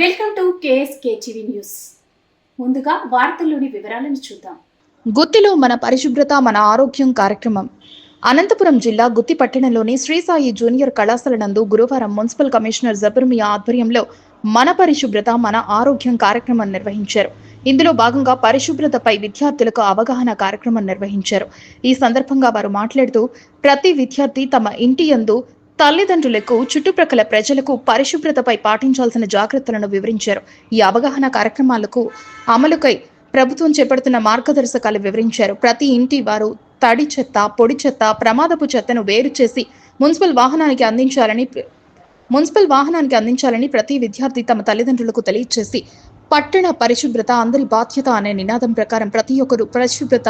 Welcome to KSK TV news. ముందుగా వార్తల్లోని వివరాలను చూద్దాం. గుత్తిలో మన పరిశుభ్రత మన ఆరోగ్యం కార్యక్రమం. అనంతపురం జిల్లా గుత్తి పట్టణంలోని శ్రీసాయి జూనియర్ కళాశాల నందు గురువారం మున్సిపల్ కమిషనర్ జబర్మియా ఆధ్వర్యంలో మన పరిశుభ్రత మన ఆరోగ్యం కార్యక్రమం నిర్వహించారు. ఇందులో భాగంగా పరిశుభ్రతపై విద్యార్థులకు అవగాహన కార్యక్రమం నిర్వహించారు. ఈ సందర్భంగా వారు మాట్లాడుతూ ప్రతి విద్యార్థి తమ ఇంటి యందు తల్లిదండ్రులకు చుట్టుప్రక్కల ప్రజలకు పరిశుభ్రతపై పాటించాల్సిన జాగ్రత్తలను వివరించారు. ఈ అవగాహన కార్యక్రమాలకు అమలుకై ప్రభుత్వం చేపడుతున్న మార్గదర్శకాలు వివరించారు. ప్రతి ఇంటి వారు తడి చెత్త పొడి చెత్త ప్రమాదపు చెత్తను వేరు చేసి మున్సిపల్ వాహనానికి అందించాలని మున్సిపల్ వాహనానికి అందించాలని ప్రతి విద్యార్థి తమ తల్లిదండ్రులకు తెలియజేసి పట్టణ పరిశుభ్రత అందరి బాధ్యత అనే నినాదం ప్రకారం ప్రతి ఒక్కరూ పరిశుభ్రత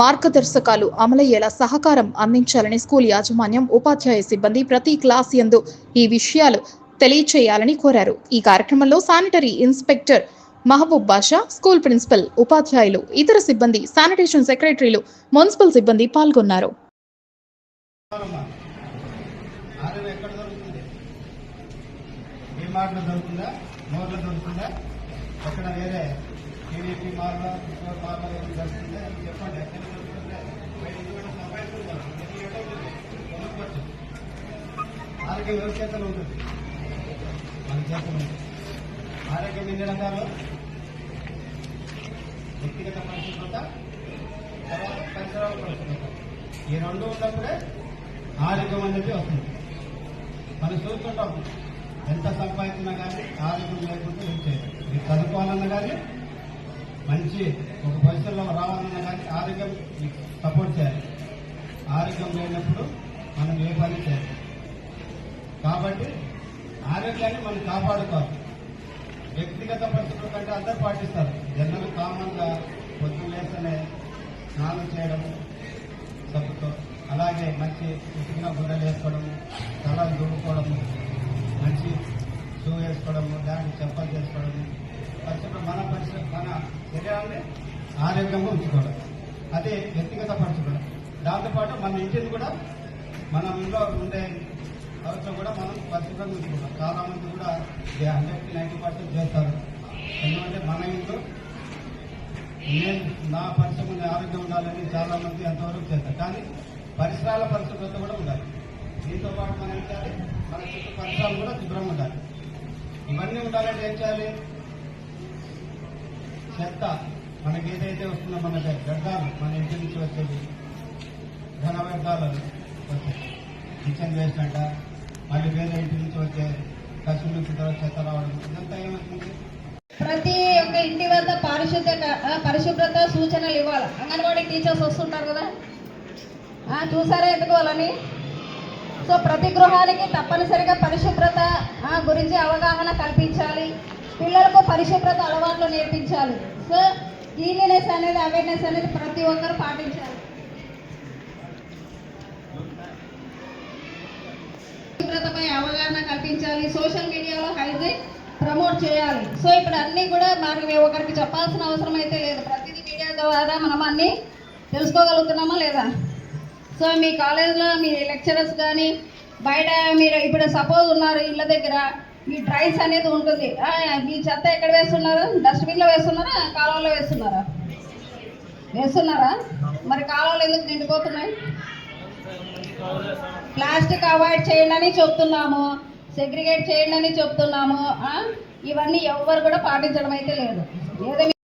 మార్గదర్శకాలు అమలయ్యేలా సహకారం అందించాలని స్కూల్ యాజమాన్యం ఉపాధ్యాయ సిబ్బంది ప్రతి క్లాస్ యందు ఈ విషయాలు తెలియచేయాలని కోరారు. ఈ కార్యక్రమంలో sanitary inspector Mahaboob Basha school principal ఉపాధ్యాయులు ఇతర సిబ్బంది శానిటేషన్ సెక్రటరీలు మున్సిపల్ సిబ్బంది పాల్గొన్నారు. దొరుకుతుందా? అక్కడ వేరే టీడీపీ మార్లో కిషోర్ మార్లో ఏమి దొరుకుతుందా చెప్పండి. ఎక్కడ వ్యవస్థలు ఉంటుంది? ఆరోగ్యం ఎవరి ఉంటుంది? మన చేతలో ఉంటుంది ఆరోగ్యం ఎన్ని రకాలు? వ్యక్తిగత పరిశుభ్రత తర్వాత పరిసరాల పరిశుభ్రత. ఈ రెండు ఉన్నప్పుడే ఆరోగ్యం అనేది వస్తుంది. మనం చూస్తుంటాం. ఎంత సంపాదించినా కానీ ఆరోగ్యం లేకపోతే ఏం చేయదు మీరు చదువుకోవాలన్నా కానీ మంచి ఒక పరిస్థితుల్లో రావాలన్నా కానీ ఆరోగ్యం మీకు సపోర్ట్ చేయాలి. ఆరోగ్యం లేనప్పుడు మనం ఏ పని చేయాలి. కాబట్టి ఆరోగ్యాన్ని మనం కాపాడుకోవాలి. వ్యక్తిగత పరిస్థితుల కంటే అందరూ పాటిస్తారు. జనరల్ కామన్గా పొద్దున పొద్దున్న లేస్తేనే స్నానం చేయడం సబ్బుతో అలాగే మంచి ఉతికిన గుడ్డలు వేసుకోవడము తల దుమ్ముకోవడము మంచి షూ వేసుకోవడము దానికి చెప్పలు చేసుకోవడము పరిశుభ్రం మన పరిశ్రమ మన శరీరాన్ని ఆరోగ్యంగా ఉంచుకోవడం. అదే వ్యక్తిగత పరిశుభ్రత దాంతోపాటు మన ఇంటిని కూడా మన ఇంట్లో ఉండే అవసరం కూడా మనం పరిశుభ్రంగా ఉంచుకుంటాం. చాలా మంది కూడా హండ్రెడ్కి నైన్టీ పర్సెంట్ చేస్తారు. ఎందుకంటే మన ఇంట్లో నేను నా పరిశ్రమ ఆరోగ్యం ఉండాలని చాలా మంది ఎంతవరకు చేస్తారు. కానీ పరిసరాల పరిశుభ్రత కూడా ఉండాలి. దీంతో పాటు మనం ఏం చేయాలి? మన చుట్టూ పరిసరాలు కూడా శుభ్రంగా ఉండాలి. ఇవన్నీ ఉండాలంటే ఏం చేయాలి? చెత్త మనకి ఏదైతే వస్తుందో మన వ్యర్థాలు మన ఇంటి నుంచి వచ్చేది ఘన వ్యర్థాలు వచ్చేది కిచెన్ వేస్ట్ అంట మళ్ళీ వేరే ఇంటి నుంచి వచ్చే కసులు నుంచి చెత్త రావడం ఇదంతా ఏమవుతుంది? ప్రతి ఒక్క ఇంటి వద్ద పారిశుద్ధ పరిశుభ్రత సూచనలు ఇవ్వాలి. అంగన్వాడీ టీచర్స్ వస్తుంటారు కదా? ఆ, చూసారా ఎందుకు వాళ్ళని? సో ప్రతి గృహానికి తప్పనిసరిగా పరిశుభ్రత గురించి అవగాహన కల్పించాలి. పిల్లలకు పరిశుభ్రత అలవాట్లు నేర్పించాలి. సో క్లీన్లీనెస్ అనేది అవేర్నెస్ అనేది ప్రతి ఒక్కరు పాటించాలి. పరిశుభ్రతపై అవగాహన కల్పించాలి. సోషల్ మీడియాలో హైజీన్ ప్రమోట్ చేయాలి. సో ఇప్పుడు అన్నీ కూడా మనకి ఒకరికి చెప్పాల్సిన అవసరం అయితే లేదు. ప్రతిదీ మీడియా ద్వారా మనం అన్నీ తెలుసుకోగలుగుతున్నామా లేదా? సో మీ కాలేజ్లో మీ లెక్చరర్స్ కానీ బయట మీరు ఇప్పుడు సపోజ్ ఉన్నారు ఇళ్ళ దగ్గర మీ డ్రైస్ అనేది ఉంటుంది. మీ చెత్త ఎక్కడ వేస్తున్నారు? డస్ట్బిన్లో వేస్తున్నారా? కాలువలో వేస్తున్నారా? వేస్తున్నారా? మరి కాలువలు ఎందుకు నిండిపోతున్నాయి? ప్లాస్టిక్ అవాయిడ్ చేయండి అని చెప్తున్నాము. సెగ్రిగేట్ చేయండి అని చెప్తున్నాము. ఇవన్నీ ఎవ్వరు కూడా పాటించడం అయితే లేదు. ఏదో